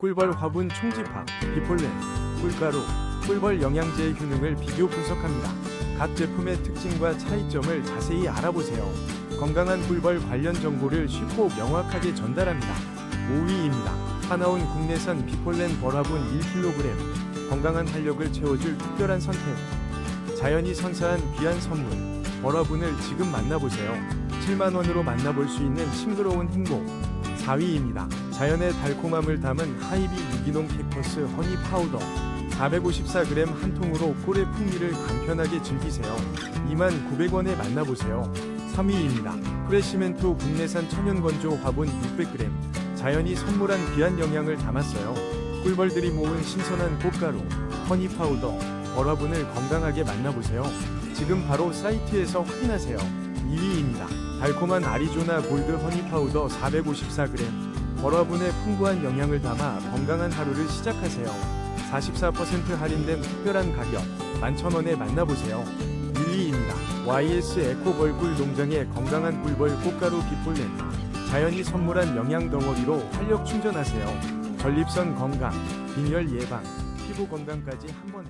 꿀벌 화분 총집합, 비폴렌, 꿀가루, 꿀벌 영양제의 효능을 비교 분석합니다. 각 제품의 특징과 차이점을 자세히 알아보세요. 건강한 꿀벌 관련 정보를 쉽고 명확하게 전달합니다. 5위입니다. 하나온 국내산 비폴렌 벌화분 1kg. 건강한 활력을 채워줄 특별한 선택. 자연이 선사한 귀한 선물. 벌화분을 지금 만나보세요. 7만원으로 만나볼 수 있는 싱그러운 행복. 4위입니다. 자연의 달콤함을 담은 하이비 유기농 캡퍼스 허니 파우더 454g 한 통으로 꿀의 풍미를 간편하게 즐기세요. 29,900원에 만나보세요. 3위입니다. 프레시멘토 국내산 천연 건조 화분 600g 자연이 선물한 귀한 영양을 담았어요. 꿀벌들이 모은 신선한 꽃가루, 허니 파우더, 벌화분을 건강하게 만나보세요. 지금 바로 사이트에서 확인하세요. 2위입니다. 달콤한 아리조나 골드 허니 파우더 454g 벌화분의 풍부한 영양을 담아 건강한 하루를 시작하세요. 44% 할인된 특별한 가격 11,000원에 만나보세요. 1위입니다. YS 에코 벌꿀 농장의 건강한 꿀벌 꽃가루 비폴렌 자연이 선물한 영양 덩어리로 활력 충전하세요. 전립선 건강, 빈혈 예방, 피부 건강까지 한 번에